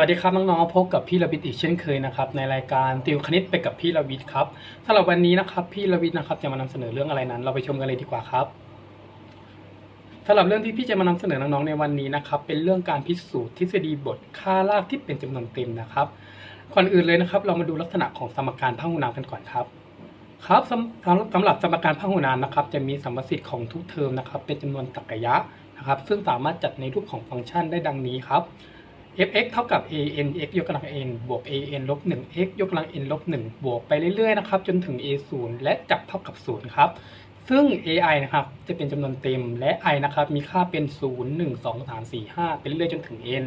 วัสดีครับน้องๆพบกับพี่ระวิทย์อีกเช่นเคยนะครับในรายการติวคณิตไปกับพี่ระวิทย์ครับสำหรับวันนี้นะครับพี่ระวิทย์นะครับจะมานำเสนอเรื่องอะไรนั้น เราไปชมกันเลยดีกว่าครับสำหรับเรื่องที่พี่จะมานำเสนอน้องๆในวันนี้นะครับเป็นเรื่องการพิสูจน์ทฤษฎีบทค่ารากที่เป็นจำนวนเต็มนะครับก่อนอื่นเลยนะครับ เรามาดูลักษณะของสมการพหุนามกันก่อนครับครับสำสำหรับสมการพหุนามนะครับจะมีสัมประสิทธิ์ของทุกเทอมนะครับเป็นจำนวนตรรกะนะครับซึ่งสามารถจัดในรูปของฟังก์ชันได้ดังนี้ครับ f(x) เท่ากับ a n x ยกกำลัง n บวก a n ลบ1 x ยกกำลัง n ลบ1บวกไปเรื่อยๆนะครับจนถึง a 0และจับเท่ากับ 0 ครับ ซึ่ง ai นะครับจะเป็นจำนวนเต็มและ i นะครับมีค่าเป็น 0 1 2 3 4 5 ไปเรื่อยๆจนถึง n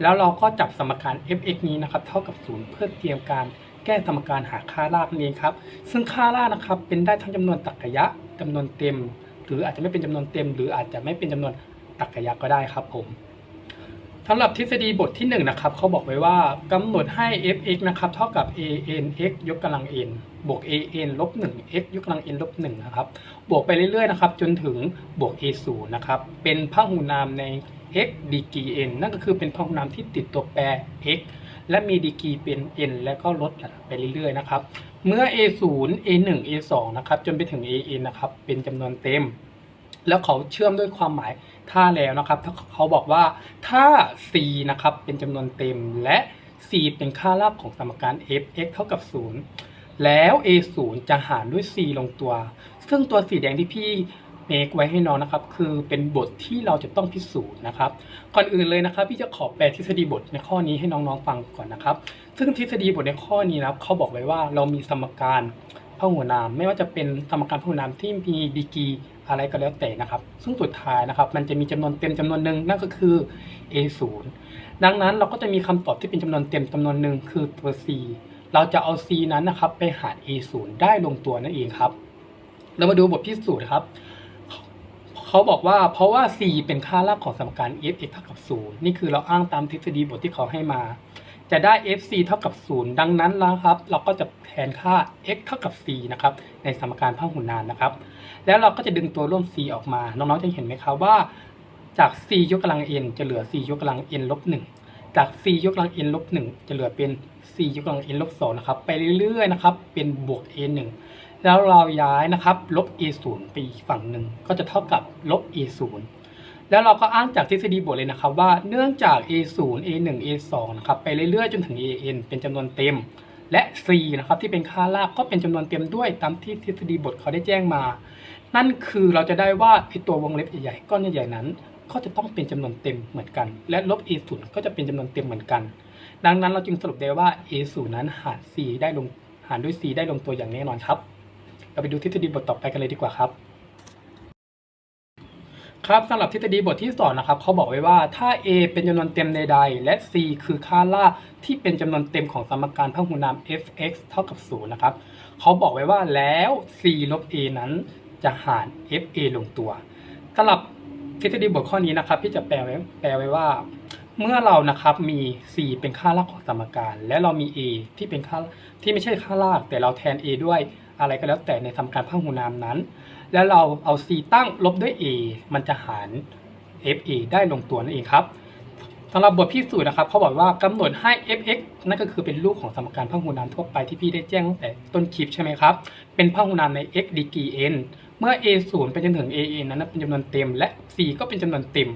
แล้วเราก็จับสมการ f(x) นี้นะครับเท่ากับ 0 เพื่อเตรียมการแก้สมการหาค่ารากนั่นเองครับ ซึ่งค่ารากนะครับเป็นได้ทั้งจำนวนตรรกะจำนวนเต็ม หรืออาจจะไม่เป็นจำนวนเต็ม หรืออาจจะไม่เป็นจำนวนตรรกะก็ได้ครับผม สำหรับทฤษฎีบทที่1นะครับเขาบอกไว้ว่ากำหนดให้ f(x) นะครับเท่ากับ a n x ยกกำลัง n บวก a n ลบ 1 x ยกกำลัง n ลบ1นะครับบวกไปเรื่อยๆนะครับจนถึงบวก a 0นะครับเป็นพหุนามใน x ดีกรี n นั่นก็คือเป็นพหุนามที่ติดตัวแปร x และมีดีกรีเป็น n แล้วก็ลดไปเรื่อยๆนะครับเมื่อ a 0 a 1 a 2นะครับจนไปถึง a n นะครับเป็นจำนวนเต็ม แล้วเขาเชื่อมด้วยความหมายถ้าแล้วนะครับเขาบอกว่าถ้า c นะครับเป็นจำนวนเต็มและ c เป็นค่ารากของสมการ f(x) เท่ากับ 0 แล้ว a 0จะหารด้วย c ลงตัว ซึ่งตัวสีแดงที่พี่เมคไว้ให้น้องนะครับ คือเป็นบทที่เราจะต้องพิสูจน์นะครับ ก่อนอื่นเลยนะครับ พี่จะขอแปลทฤษฎีบทในข้อนี้ให้น้องๆฟังก่อนนะครับ ซึ่งทฤษฎีบทในข้อนี้นะครับเขาบอกไว้ว่าเรามีสมการ พหุนาม ไม่ว่าจะเป็นสมการพหุนามที่มีดีกีอะไรก็แล้วแต่นะครับ ซึ่งสุดท้ายนะครับ มันจะมีจำนวนเต็มจำนวนหนึ่งนั่นก็คือ a 0 ดังนั้นเราก็จะมีคำตอบที่เป็นจำนวนเต็มจำนวนหนึ่งคือตัว c เราจะเอา c นั้นนะครับ ไปหาร a 0 ได้ลงตัวนั่นเองครับ เรามาดูบทพิสูจน์ครับเขาบอกว่าเพราะว่า c เป็นค่ารากของสมการ f(x) เท่ากับ0นี่คือเราอ้างตามทฤษฎีบทที่เขาให้มา จะได้ fc เท่ากับ 0 ดังนั้นแล้วครับ เราก็จะแทนค่า x เท่ากับ c นะครับ ในสมการพหุนามนะครับ แล้วเราก็จะดึงตัวร่วม c ออกมา น้องๆ จะเห็นไหมครับว่า จาก c ยกกำลัง n จะเหลือ c ยกกำลัง n ลบ1จาก c ยกกำลัง n ลบ1จะเหลือเป็น c ยกกำลัง n ลบ2นะครับ ไปเรื่อยๆ นะครับ เป็นบวก a 1แล้วเราย้ายนะครับ ลบ a 0ไปอีกฝั่งหนึ่ง ก็จะเท่ากับลบ a 0 แล้วเราก็อ้างจากทฤษฎีบทเลยนะครับว่าเนื่องจาก a 0 a 1 a 2 นะครับไปเรื่อยๆจนถึง a n เป็นจำนวนเต็ม และ c นะครับที่เป็นค่ารากก็เป็นจำนวนเต็มด้วยตามที่ทฤษฎีบทเขาได้แจ้งมา นั่นคือเราจะได้ว่าไอตัววงเล็บใหญ่ๆก้อนใหญ่ๆนั้น ก็จะต้องเป็นจำนวนเต็มเหมือนกัน และลบ a 0 ก็จะเป็นจำนวนเต็มเหมือนกัน ดังนั้นเราจึงสรุปได้ว่า a 0 นั้นหาร c ได้ลงหารด้วย c ได้ลงตัวอย่างแน่นอนครับ เราไปดูทฤษฎีบทต่อไปกันเลยดีกว่าครับ ครับสำหรับทฤษฎีบทที่สองนะครับเขาบอกไว้ว่าถ้า a เป็นจำนวนเต็มใดๆและ c คือค่าราที่เป็นจำนวนเต็มของสมการพหุนาม f(x) เท่ากับ0นะครับเขาบอกไว้ว่าแล้ว c ลบ a นั้นจะหาร fa ลงตัวสำหรับทฤษฎีบทข้อนี้นะครับพี่จะแปลไว้แปลไว้ว่า เมื่อเรานะครับมี c เป็นค่ารากของสมการ และเรามี a ที่เป็นค่าที่ไม่ใช่ค่าราก แต่เราแทน a ด้วยอะไรก็แล้วแต่ในสมการพหุนามนั้น แล้วเราเอา c ตั้งลบด้วย a มันจะหาร fa ได้ลงตัวนั่นเองครับสำหรับบทพิสูจน์นะครับเขาบอกว่ากำหนดให้ f(x) นั่นก็คือเป็นรูปของสมการพหุนามทั่วไปที่พี่ได้แจ้งตั้งแต่ต้นคลิปใช่ไหมครับ เป็นพหุนามใน x ดีกรี n เมื่อ a 0ไปจนถึง a n นั้นเป็นจำนวนเต็ม และ c ก็เป็นจำนวนเต็ม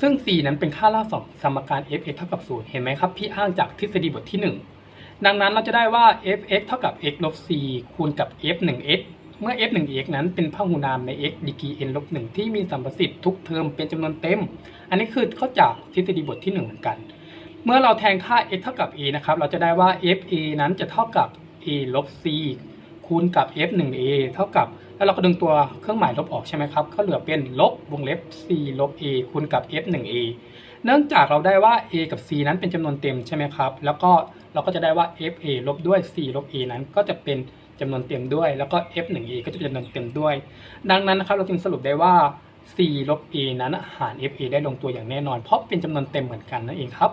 ซึ่ง c นั้นเป็นค่ารากของสมการ f(x) เท่ากับ0เห็นไหมครับ พี่อ้างจากทฤษฎีบทที่ 1 ดังนั้นเราจะได้ว่า f(x) เท่ากับ x ลบ c คูณกับ f 1 x เมื่อ f 1 x นั้นเป็นพหุนามใน x ดีกรี n ลบ1ที่มีสัมประสิทธิ์ทุกเทอมเป็นจำนวนเต็ม อันนี้คือเข้าจากทฤษฎีบทที่ 1 เหมือนกัน เมื่อเราแทนค่า x เท่ากับ a นะครับ เราจะได้ว่า f a นั้นจะเท่ากับ a ลบ c คูณกับ f 1 a เท่ากับ แล้วเราก็ดึงตัวเครื่องหมายลบออกใช่ไหมครับ ก็เหลือเป็นลบวงเล็บ c ลบ a คูณกับ f 1 a เนื่องจากเราได้ว่า a กับ c นั้นเป็นจำนวนเต็มใช่ไหมครับ แล้วก็เราก็จะได้ว่า f a ลบด้วย c ลบ a นั้นก็จะเป็น จำนวนเต็มด้วย แล้วก็ f 1 a ก็จะเป็นจำนวนเต็มด้วย ดังนั้นนะครับเราจึงสรุปได้ว่า c ลบ a นั้นหาร f a ได้ลงตัวอย่างแน่นอน เพราะเป็นจำนวนเต็มเหมือนกันนั่นเองครับ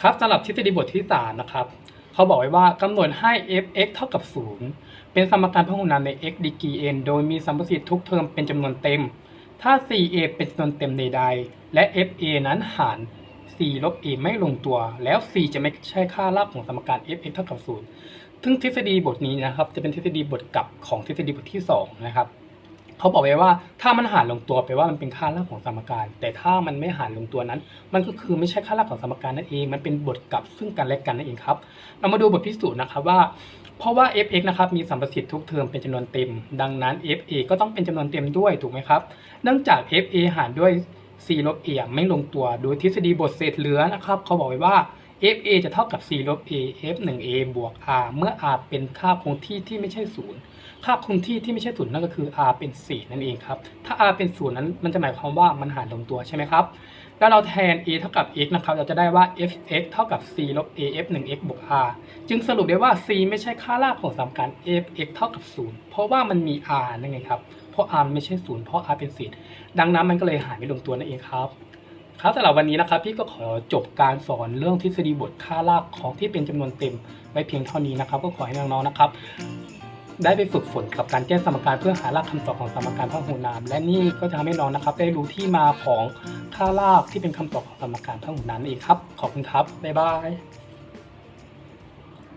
ครับสำหรับทฤษฎีบทที่3นะครับเขาบอกไว้ว่ากำหนดให้ f(x) เท่ากับ 0 เป็นสมการพหุนามใน x ดีกรี n โดยมีสัมประสิทธิ์ทุกเทอมเป็นจำนวนเต็ม ถ้า 4a เป็นจำนวนเต็มใดๆและ fa นั้นหาร c ลบ a ไม่ลงตัว แล้ว c จะไม่ใช่ค่าลากของสมการ fx เท่ากับ 0 ซึ่งทฤษฎีบทนี้นะครับ จะเป็นทฤษฎีบทกลับของทฤษฎีบทที่ 2 นะครับเขาบอกไว้ว่าถ้ามันหารลงตัวแปลว่ามันเป็นค่าลากของสมการ แต่ถ้ามันไม่หารลงตัวนั้น มันก็คือไม่ใช่ค่าลากของสมการนั่นเอง มันเป็นบทกลับซึ่งกันและกันนั่นเองครับ เรามาดูบทพิสูจน์นะครับว่า เพราะว่า fx นะครับมีสัมประสิทธิ์ทุกเทอมเป็นจำนวนเต็ม ดังนั้น fa ก็ต้องเป็นจำนวนเต็มด้วยถูกไหมครับ เนื่องจาก fa หารด้วย c ลบเอียงไม่ลงตัว โดยทฤษฎีบทเศษเหลือนะครับ เขาบอกไว้ว่า fa จะเท่ากับ c ลบ a f 1 a บวก r เมื่อ r เป็นค่าคงที่ที่ไม่ใช่ศูนย์ค่าคงที่ที่ไม่ใช่ศูนย์นั่นก็คือ r เป็น 4 นั่นเองครับ ถ้า r เป็นศูนย์นั้นมันจะหมายความว่ามันหารลงตัวใช่ไหมครับ แล้วเราแทน a เท่ากับ x นะครับ เราจะได้ว่า fx เท่ากับ c ลบ a f 1 x บวก r จึงสรุปได้ว่า c ไม่ใช่ค่ารากของสมการ fx เท่ากับ 0 เพราะว่ามันมี r นั่นไงครับ เพราะ r ไม่ใช่0เพราะ r เป็น4ดังนั้นมันก็เลยหารไม่ลงตัวนั่นเองครับ ครับสำหรับวันนี้นะครับพี่ก็ขอจบการสอนเรื่องทฤษฎีบทค่าลากของที่เป็นจำนวนเต็มไว้เพียงเท่านี้นะครับ ก็ขอให้น้องๆนะครับ ได้ไปฝึกฝนกับการแก้สมการเพื่อหารากคำตอบของสมการพหูนาม และนี่ก็จะทำให้น้องนะครับ ได้รู้ที่มาของค่ารากที่เป็นคำตอบของสมการพหูนามนั่นเองครับ ขอบคุณครับบ๊ายบาย